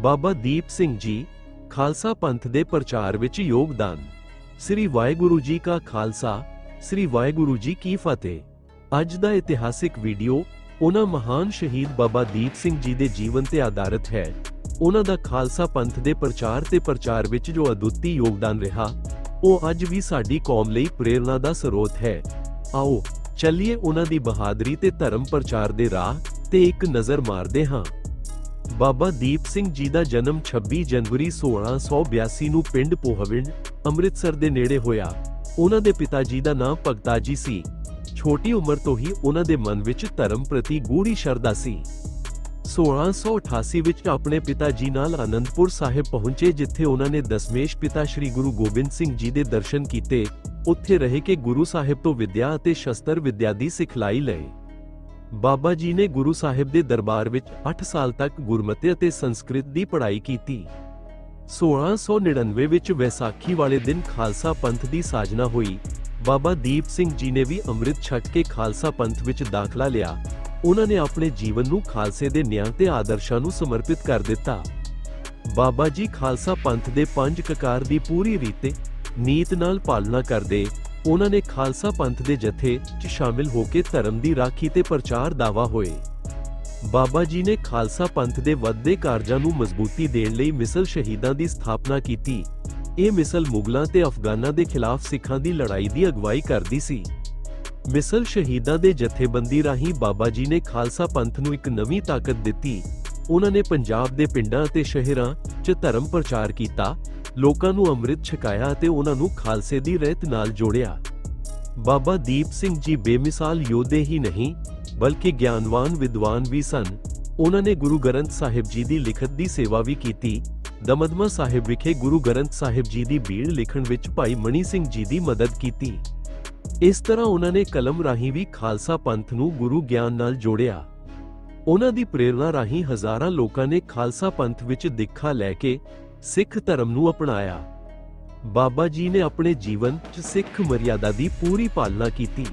ਬਾਬਾ ਦੀਪ ਸਿੰਘ ਜੀ, ਖਾਲਸਾ ਪੰਥ ਦੇ ਪ੍ਰਚਾਰ ਵਿੱਚ ਯੋਗਦਾਨ। ਸ੍ਰੀ ਵਾਹਿਗੁਰੂ ਜੀ ਕਾ ਖਾਲਸਾ, ਸ੍ਰੀ ਵਾਹਿਗੁਰੂ ਜੀ ਕੀ ਫਤਿਹ। ਅੱਜ ਦਾ ਇਤਿਹਾਸਿਕ ਵੀਡੀਓ ਉਹਨਾਂ ਮਹਾਨ ਸ਼ਹੀਦ ਬਾਬਾ ਦੀਪ ਸਿੰਘ ਜੀ ਦੇ ਜੀਵਨ ਤੇ ਆਧਾਰਿਤ ਹੈ। ਉਹਨਾਂ ਦਾ ਖਾਲਸਾ ਪੰਥ ਦੇ ਪ੍ਰਚਾਰ ਤੇ ਪ੍ਰਚਾਰ ਵਿੱਚ ਜੋ ਅਦੁੱਤੀ ਯੋਗਦਾਨ ਰਿਹਾ, ਉਹ ਅੱਜ ਵੀ ਸਾਡੀ ਕੌਮ ਲਈ ਪ੍ਰੇਰਣਾ ਦਾ ਸਰੋਤ ਹੈ। ਆਓ, ਚੱਲੀਏ ਉਹਨਾਂ ਦੀ ਬਹਾਦਰੀ ਤੇ ਧਰਮ ਪ੍ਰਚਾਰ ਦੇ ਰਾਹ ਤੇ ਇੱਕ ਨਜ਼ਰ ਮਾਰਦੇ ਹਾਂ। ਬਾਬਾ ਦੀਪ ਸਿੰਘ ਜੀ ਦਾ ਜਨਮ 26 ਜਨਵਰੀ 1682 ਨੂੰ ਪਿੰਡ ਪੋਹਵਿੰਡ, ਅੰਮ੍ਰਿਤਸਰ ਦੇ ਨੇੜੇ ਹੋਇਆ। ਉਹਨਾਂ ਦੇ ਪਿਤਾ ਜੀ ਦਾ ਨਾਮ ਭਗਤਾ ਜੀ ਸੀ। ਛੋਟੀ ਉਮਰ ਤੋਂ ਹੀ ਉਹਨਾਂ ਦੇ ਮਨ ਵਿੱਚ ਧਰਮ ਪ੍ਰਤੀ ਗੂੜੀ ਸ਼ਰਧਾ ਸੀ। 1688 ਵਿੱਚ ਆਪਣੇ ਪਿਤਾ ਜੀ ਨਾਲ ਆਨੰਦਪੁਰ ਸਾਹਿਬ ਪਹੁੰਚੇ, ਜਿੱਥੇ ਉਹਨਾਂ ਨੇ ਦਸਮੇਸ਼ ਪਿਤਾ ਸ੍ਰੀ ਗੁਰੂ ਗੋਬਿੰਦ ਸਿੰਘ ਜੀ ਦੇ ਦਰਸ਼ਨ ਕੀਤੇ। ਉੱਥੇ ਰਹਿ ਕੇ ਗੁਰੂ ਸਾਹਿਬ ਤੋਂ ਵਿਦਿਆ ਅਤੇ ਸ਼ਸਤਰ ਵਿਦਿਆ ਦੀ ਸਿਖਲਾਈ ਲਏ। ਬਾਬਾ ਜੀ ਨੇ ਗੁਰੂ ਸਾਹਿਬ ਦੇ ਦਰਬਾਰ ਵਿੱਚ 8 ਸਾਲ ਤੱਕ ਗੁਰਮਤਿ ਅਤੇ ਸੰਸਕ੍ਰਿਤ ਦੀ ਪੜ੍ਹਾਈ ਕੀਤੀ। 1699 ਵਿੱਚ ਵਿਸਾਖੀ ਵਾਲੇ ਦਿਨ ਖਾਲਸਾ ਪੰਥ ਦੀ ਸਾਜਨਾ ਹੋਈ। ਬਾਬਾ ਦੀਪ ਸਿੰਘ ਜੀ ਨੇ ਵੀ ਅੰਮ੍ਰਿਤ ਛਕ ਕੇ ਖਾਲਸਾ ਪੰਥ ਵਿੱਚ ਦਾਖਲਾ ਲਿਆ। ਉਹਨਾਂ ਨੇ ਆਪਣੇ ਜੀਵਨ ਨੂੰ ਖਾਲਸੇ ਦੇ ਨਿਆਂ ਤੇ ਆਦਰਸ਼ਾਂ ਨੂੰ ਸਮਰਪਿਤ ਕਰ ਦਿੱਤਾ। ਬਾਬਾ ਜੀ ਖਾਲਸਾ ਪੰਥ ਦੇ ਪੰਜ ਕਕਾਰ ਦੀ ਪੂਰੀ ਰੀਤੇ ਨੀਤ ਨਾਲ ਪਾਲਣਾ ਕਰਦੇ ਉਹਨਾਂ ਨੇ ਖਾਲਸਾ ਪੰਥ ਦੇ ਜਥੇ 'ਚ ਸ਼ਾਮਿਲ ਹੋ ਕੇ ਧਰਮ ਦੀ ਰਾਖੀ ਤੇ ਪ੍ਰਚਾਰ ਦਾਵਾ ਹੋਏ। ਬਾਬਾ ਜੀ ਨੇ ਖਾਲਸਾ ਪੰਥ ਦੇ ਵੱਧਦੇ ਕਾਰਜਾਂ ਨੂੰ ਮਜ਼ਬੂਤੀ ਦੇਣ ਲਈ ਮਿਸਲ ਸ਼ਹੀਦਾਂ ਦੀ ਸਥਾਪਨਾ ਕੀਤੀ। ਇਹ ਮਿਸਲ ਮੁਗਲਾਂ ਤੇ ਅਫਗਾਨਾਂ ਦੇ ਖਿਲਾਫ ਸਿੱਖਾਂ ਦੀ ਲੜਾਈ ਦੀ ਅਗਵਾਈ ਕਰਦੀ ਸੀ। ਮਿਸਲ ਸ਼ਹੀਦਾਂ ਦੇ ਜਥੇਬੰਦੀ ਰਾਹੀਂ ਬਾਬਾ ਜੀ ਨੇ ਖਾਲਸਾ ਪੰਥ ਨੂੰ ਇੱਕ ਨਵੀਂ ਤਾਕਤ ਦਿੱਤੀ। ਉਹਨਾਂ ਨੇ ਪੰਜਾਬ ਦੇ ਪਿੰਡਾਂ ਅਤੇ ਸ਼ਹਿਰਾਂ 'ਚ ਧਰਮ ਪ੍ਰਚਾਰ ਕੀਤਾ ਲੋਕਾਂ ਨੂੰ ਅੰਮ੍ਰਿਤ ਛਕਾਇਆ ਅਤੇ ਉਹਨਾਂ ਨੂੰ ਖਾਲਸੇ ਦੀ ਰਹਿਤ ਨਾਲ ਜੋੜਿਆ। ਬਾਬਾ ਦੀਪ ਸਿੰਘ ਜੀ ਬੇਮਿਸਾਲ ਯੋਧੇ ਹੀ ਨਹੀਂ, ਬਲਕਿ ਗਿਆਨਵਾਨ ਵਿਦਵਾਨ ਵੀ ਸਨ। ਉਹਨਾਂ ਨੇ ਗੁਰੂ ਗ੍ਰੰਥ ਸਾਹਿਬ ਜੀ ਦੀ ਲਿਖਤ ਦੀ ਸੇਵਾ ਵੀ ਕੀਤੀ। ਦਮਦਮਾ ਸਾਹਿਬ ਵਿਖੇ ਗੁਰੂ ਗ੍ਰੰਥ ਸਾਹਿਬ ਜੀ ਦੀ ਬੀੜ ਲਿਖਣ ਵਿੱਚ ਭਾਈ ਮਣੀ ਸਿੰਘ ਜੀ ਦੀ ਮਦਦ ਕੀਤੀ। ਇਸ ਤਰ੍ਹਾਂ ਉਹਨਾਂ ਨੇ ਕਲਮ ਰਾਹੀਂ ਵੀ ਖਾਲਸਾ ਪੰਥ ਨੂੰ ਗੁਰੂ ਗਿਆਨ ਨਾਲ ਜੋੜਿਆ। ਉਹਨਾਂ ਦੀ ਪ੍ਰੇਰਣਾ ਰਾਹੀਂ ਹਜ਼ਾਰਾਂ ਲੋਕਾਂ ਨੇ ਖਾਲਸਾ ਪੰਥ ਵਿੱਚ ਦਿੱਖਾ ਲੈ ਕੇ ਸਿੱਖ ਧਰਮ ਨੂੰ ਅਪਣਾਇਆ। ਬਾਬਾ ਜੀ ਨੇ ਆਪਣੇ ਜੀਵਨ 'ਚ ਸਿੱਖ ਮਰਿਆਦਾ ਦੀ ਪੂਰੀ ਪਾਲਣਾ ਕੀਤੀ।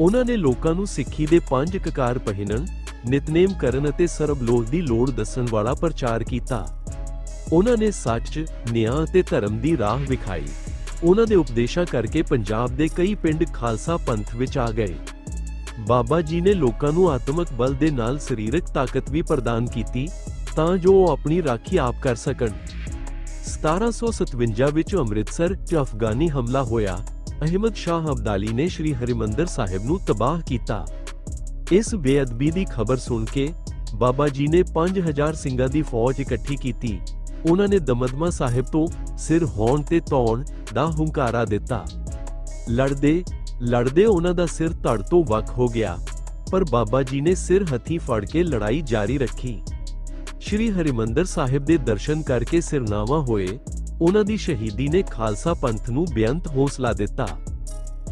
ਉਹਨਾਂ ਨੇ ਲੋਕਾਂ ਨੂੰ ਸਿੱਖੀ ਦੇ ਪੰਜ ਕਕਾਰ ਪਹਿਨਣ ਨਿਤਨੇਮ ਕਰਨ ਅਤੇ ਸਰਬ ਲੋਕ ਦੀ ਲੋੜ ਦੱਸਣ ਵਾਲਾ ਪ੍ਰਚਾਰ ਕੀਤਾ। ਉਹਨਾਂ ਨੇ ਸੱਚ, ਨਿਆਂ ਅਤੇ ਧਰਮ ਦੀ ਰਾਹ ਵਿਖਾਈ। ਉਹਨਾਂ ਦੇ ਉਪਦੇਸ਼ਾਂ ਕਰਕੇ ਪੰਜਾਬ ਦੇ ਕਈ ਪਿੰਡ ਖਾਲਸਾ ਪੰਥ ਵਿੱਚ ਆ ਗਏ। ਬਾਬਾ ਜੀ ਨੇ ਲੋਕਾਂ ਨੂੰ ਆਤਮਿਕ ਬਲ ਦੇ ਨਾਲ ਸਰੀਰਕ ਤਾਕਤ ਵੀ ਪ੍ਰਦਾਨ ਕੀਤੀ ਤਾਂ ਜੋ ਉਹ ਆਪਣੀ ਰਾਖੀ ਆਪ ਕਰ ਸਕਣ। 1757 ਵਿੱਚ ਅੰਮ੍ਰਿਤਸਰ 'ਚ ਅਫਗਾਨੀ ਹਮਲਾ ਹੋਇਆ। ਅਹਿਮਦ ਸ਼ਾਹ ਅਬਦਾਲੀ ਨੇ ਸ੍ਰੀ ਹਰਿਮੰਦਰ ਸਾਹਿਬ ਨੂੰ ਤਬਾਹ ਕੀਤਾ। ਇਸ ਬੇਅਦਬੀ ਦੀ ਖਬਰ ਸੁਣ ਕੇ ਬਾਬਾ ਜੀ ਨੇ 5000 ਸਿੰਘਾਂ ਦੀ ਫੌਜ ਇਕੱਠੀ ਕੀਤੀ। ਉਹਨਾਂ ਨੇ ਦਮਦਮਾ ਸਾਹਿਬ ਤੋਂ ਸਿਰ ਹੋਣ ਤੇ ਤੌਣ ਦਾ ਹੁੰਕਾਰਾ ਦਿੱਤਾ। ਲੜਦੇ ਲੜਦੇ ਉਹਨਾਂ ਦਾ ਸਿਰ ਧੜ ਤੋਂ ਵੱਖ ਹੋ ਗਿਆ। ਪਰ ਬਾਬਾ ਜੀ ਨੇ ਸਿਰ ਹੱਥੀ ਫੜ ਕੇ ਲੜਾਈ ਜਾਰੀ ਰੱਖੀ। ਸ਼੍ਰੀ ਹਰਿਮੰਦਰ ਸਾਹਿਬ ਦੇ ਦਰਸ਼ਨ ਕਰਕੇ ਸਿਰਨਾਵਾ ਹੋਏ, ਉਹਨਾਂ ਦੀ ਸ਼ਹੀਦੀ ਨੇ ਖਾਲਸਾ ਪੰਥ ਨੂੰ ਬੇਅੰਤ ਹੌਸਲਾ ਦਿੱਤਾ।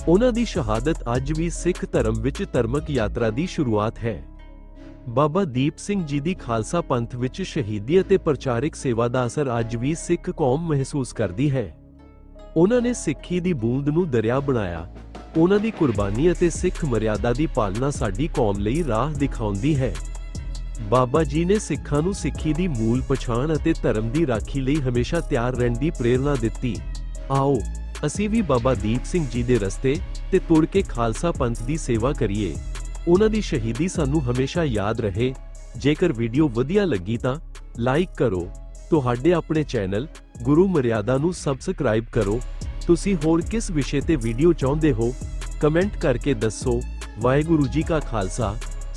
ਉਹਨਾਂ ਦੀ ਸ਼ਹਾਦਤ ਅੱਜ ਵੀ ਸਿੱਖ ਧਰਮ ਵਿੱਚ ਧਰਮਕ ਯਾਤਰਾ ਦੀ ਸ਼ੁਰੂਆਤ ਹੈ। ਬਾਬਾ ਦੀਪ ਸਿੰਘ ਜੀ ਦੀ ਖਾਲਸਾ ਪੰਥ ਵਿੱਚ ਸ਼ਹੀਦੀ ਅਤੇ ਪ੍ਰਚਾਰਿਕ ਸੇਵਾ ਦਾ ਅਸਰ ਅੱਜ ਵੀ ਸਿੱਖ ਕੌਮ ਮਹਿਸੂਸ ਕਰਦੀ ਹੈ। ਉਹਨਾਂ ਨੇ ਸਿੱਖੀ ਦੀ ਬੂੰਦ ਨੂੰ ਦਰਿਆ ਬਣਾਇਆ। ਉਹਨਾਂ ਦੀ ਕੁਰਬਾਨੀ ਅਤੇ ਸਿੱਖ ਮਰਿਆਦਾ ਦੀ ਪਾਲਣਾ ਸਾਡੀ ਕੌਮ ਲਈ ਰਾਹ ਦਿਖਾਉਂਦੀ ਹੈ। ਬਾਬਾ ਜੀ ਨੇ ਸਿੱਖਾਂ ਨੂੰ ਸਿੱਖੀ ਦੀ ਮੂਲ ਪਛਾਣ ਅਤੇ ਧਰਮ ਦੀ ਰਾਖੀ ਲਈ ਹਮੇਸ਼ਾ ਤਿਆਰ ਰਹਿਣ ਦੀ ਪ੍ਰੇਰਣਾ ਦਿੱਤੀ। ਆਓ, ਅਸੀਂ ਵੀ ਬਾਬਾ ਦੀਪ ਸਿੰਘ ਜੀ ਦੇ ਰਸਤੇ ਤੇ ਤੁਰ ਕੇ ਖਾਲਸਾ ਪੰਥ ਦੀ ਸੇਵਾ ਕਰੀਏ। ਉਹਨਾਂ ਦੀ ਸ਼ਹੀਦੀ ਸਾਨੂੰ ਹਮੇਸ਼ਾ ਯਾਦ ਰਹੇ। ਜੇਕਰ ਵੀਡੀਓ ਵਧੀਆ ਲੱਗੀ ਤਾਂ ਲਾਈਕ ਕਰੋ। ਤੁਹਾਡੇ ਆਪਣੇ ਚੈਨਲ ਗੁਰੂ ਮਰਿਆਦਾ ਨੂੰ ਸਬਸਕ੍ਰਾਈਬ ਕਰੋ। ਤੁਸੀਂ ਹੋਰ ਕਿਸ ਵਿਸ਼ੇ ਤੇ ਵੀਡੀਓ ਚਾਹੁੰਦੇ ਹੋ? ਕਮੈਂਟ ਕਰਕੇ ਦੱਸੋ। ਵਾਹਿਗੁਰੂ ਜੀ ਕਾ ਖਾਲਸਾ।